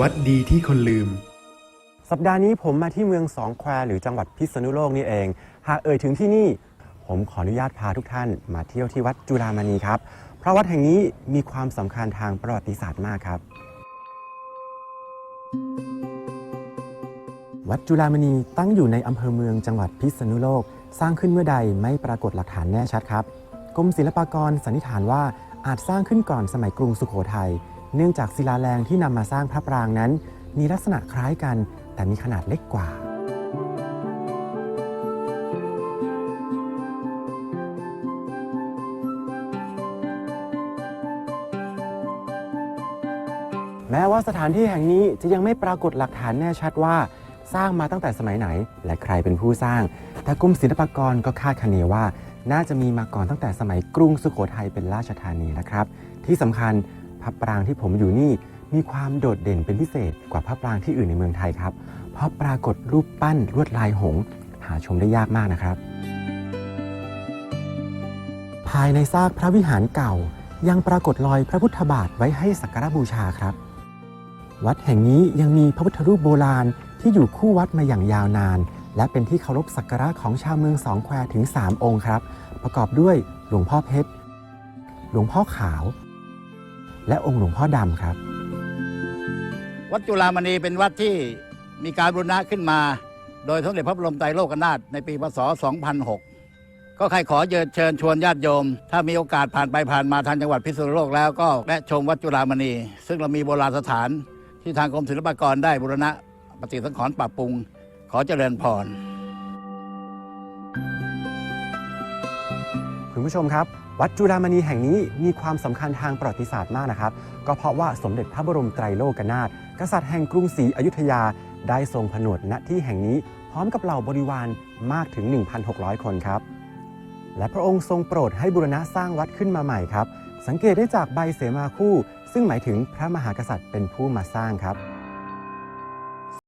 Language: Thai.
วัดดีที่คนลืม สัปดาห์นี้ผมมาที่เมืองสองแควหรือจังหวัดพิษณุโลกนี่เอง หากเอ่ยถึงที่นี่ ผมขออนุญาตพาทุกท่าน มาเที่ยวที่วัดจุฬามณีครับ เพราะวัดแห่งนี้มีความสำคัญทางประวัติศาสตร์มากครับ วัดจุฬามณีตั้งอยู่ในอำเภอเมืองจังหวัดพิษณุโลก สร้างขึ้นเมื่อใดไม่ปรากฏหลักฐานแน่ชัดครับกรมศิลปากรสันนิษฐานว่าอาจสร้างขึ้นก่อนสมัยกรุงสุโขทัย เนื่องจากศิลาแรงที่นำมาสร้างพระปรางนั้น มีลักษณะคล้ายกัน แต่มีขนาดเล็กกว่า แม้ว่าสถานที่แห่งนี้จะยังไม่ปรากฏหลักฐานแน่ชัดว่า สร้างมาตั้งแต่สมัยไหน และใครเป็นผู้สร้าง แต่กรมศิลปากรก็คาดคะเนว่า น่าจะมีมาก่อนตั้งแต่สมัยกรุงสุโขทัยเป็นราชธานีนะครับ ที่สำคัญ พระปรางที่ผมอยู่นี่มีความโดดเด่นเป็นพิเศษกว่าพระปรางที่อื่นในเมืองไทยครับ เพราะปรากฏรูปปั้นลวดลายหงหาชมได้ยากมากนะครับ ภายในซากพระวิหารเก่า ยังปรากฏรอยพระพุทธบาทไว้ให้สักการบูชาครับ วัดแห่งนี้ยังมีพระพุทธรูปโบราณที่อยู่คู่วัดมาอย่างยาวนาน และเป็นที่เคารพสักการะของชาวเมืองสองแควถึง 3 องค์ครับ ประกอบด้วยหลวงพ่อเพชร หลวงพ่อขาว และองค์หลวงพ่อดำครับ วัดจุฬามณีเป็นวัดที่มีการบูรณะขึ้นมา โดยสมเด็จพระบรมไตรโลกนาถในปีพศ 2006 ก็ใครขอเชิญเชิญชวนญาติโยม ถ้ามีโอกาสผ่านไปผ่านมาทางจังหวัดพิษณุโลกแล้วก็แวะชมวัดจุฬามณี ซึ่งเรามีโบราณสถานที่ทางกรมศิลปากรได้บูรณะปฏิสังขรณ์ปรับปรุง ขอเจริญพร คุณผู้ชมครับ วัดจุฬามณีแห่งนี้มีความสำคัญทางประวัติศาสตร์มากนะครับ ก็เพราะว่าสมเด็จพระบรมไตรโลกนาถกษัตริย์แห่งกรุงศรีอยุธยา ได้ทรงผนวดณที่แห่งนี้พร้อมกับเหล่าบริวารมากถึง 1,600 คนครับ และพระองค์ทรงโปรดให้บูรณะสร้างวัดขึ้นมาใหม่ครับ สังเกตได้จากใบเสมาคู่ ซึ่งหมายถึงพระมหากษัตริย์เป็นผู้มาสร้างครับ